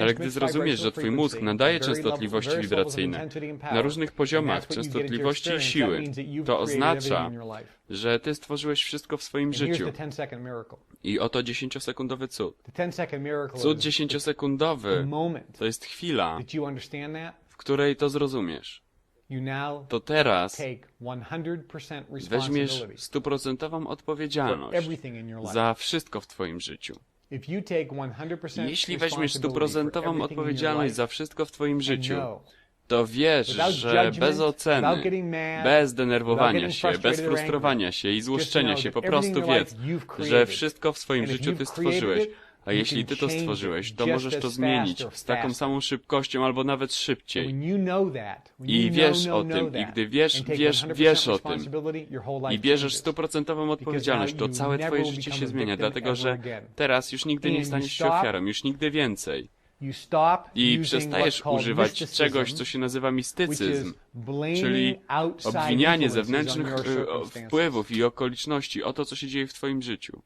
Ale gdy zrozumiesz, że twój mózg nadaje częstotliwości wibracyjne na różnych poziomach częstotliwości i siły, to oznacza, że ty stworzyłeś wszystko w swoim życiu. I oto dziesięciosekundowy cud. Cud dziesięciosekundowy to jest chwila, w której to zrozumiesz. To teraz weźmiesz stuprocentową odpowiedzialność za wszystko w twoim życiu. Jeśli weźmiesz stuprocentową odpowiedzialność za wszystko w twoim życiu, to wiesz, że bez oceny, bez denerwowania się, bez frustrowania się i złoszczenia się, po prostu wiedz, że wszystko w swoim życiu ty stworzyłeś. A jeśli ty to stworzyłeś, to możesz to zmienić z taką samą szybkością albo nawet szybciej. I wiesz o tym, i gdy wiesz, wiesz, wiesz o tym i bierzesz stuprocentową odpowiedzialność, to całe twoje życie się zmienia, dlatego że teraz już nigdy nie staniesz się ofiarą, już nigdy więcej. I przestajesz używać czegoś, co się nazywa mistycyzm, czyli obwinianie zewnętrznych e, wpływów i okoliczności o to, co się dzieje w twoim życiu.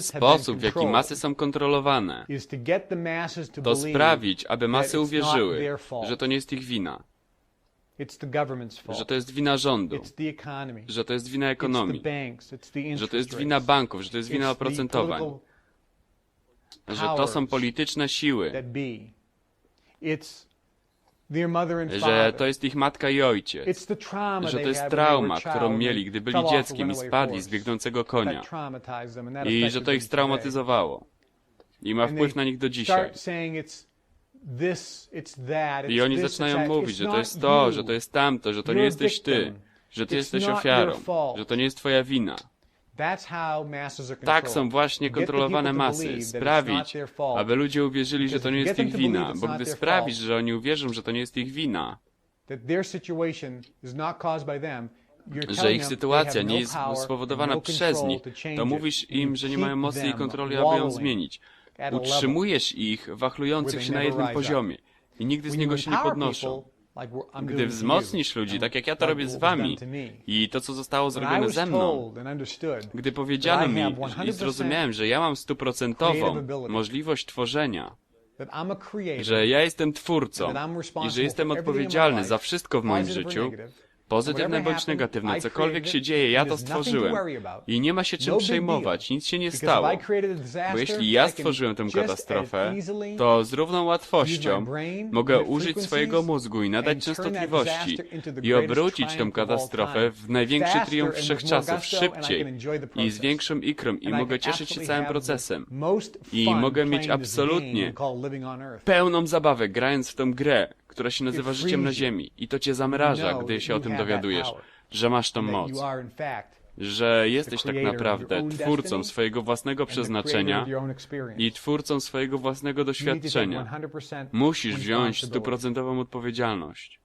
Sposób, w jaki masy są kontrolowane, to sprawić, aby masy uwierzyły, że to nie jest ich wina, że to jest wina rządu, że to jest wina ekonomii, że to jest wina banków, że to jest wina oprocentowań, że to są polityczne siły, że to jest ich matka i ojciec, że to jest trauma, którą mieli, gdy byli dzieckiem i spadli z biegnącego konia. I że to ich straumatyzowało. I ma wpływ na nich do dzisiaj. I oni zaczynają mówić, że to jest to, że to jest tamto, że to nie jesteś ty, że ty jesteś ofiarą, że to nie jest twoja wina. Tak są właśnie kontrolowane masy. Sprawić, aby ludzie uwierzyli, że to nie jest ich wina, bo gdy sprawisz, że oni uwierzą, że to nie jest ich wina, że ich sytuacja nie jest spowodowana przez nich, to mówisz im, że nie mają mocy i kontroli, aby ją zmienić. Utrzymujesz ich wachlujących się na jednym poziomie i nigdy z niego się nie podnoszą. Gdy wzmocnisz ludzi, tak jak ja to robię z wami i to, co zostało zrobione ze mną, gdy powiedziano mi i zrozumiałem, że ja mam stuprocentową możliwość tworzenia, że ja jestem twórcą i że jestem odpowiedzialny za wszystko w moim życiu, Pozytywne bądź negatywne, cokolwiek się dzieje, ja to stworzyłem. I nie ma się czym przejmować, nic się nie stało. Bo jeśli ja stworzyłem tę katastrofę, to z równą łatwością mogę użyć swojego mózgu i nadać częstotliwości i obrócić tę katastrofę w największy triumf wszechczasów, szybciej i z większą ikrą i mogę cieszyć się całym procesem. I mogę mieć absolutnie pełną zabawę grając w tę grę, która się nazywa życiem na ziemi i to cię zamraża, gdy się o tym dowiadujesz, że masz tą moc, że jesteś tak naprawdę twórcą swojego własnego przeznaczenia i twórcą swojego własnego doświadczenia. Musisz wziąć stuprocentową odpowiedzialność.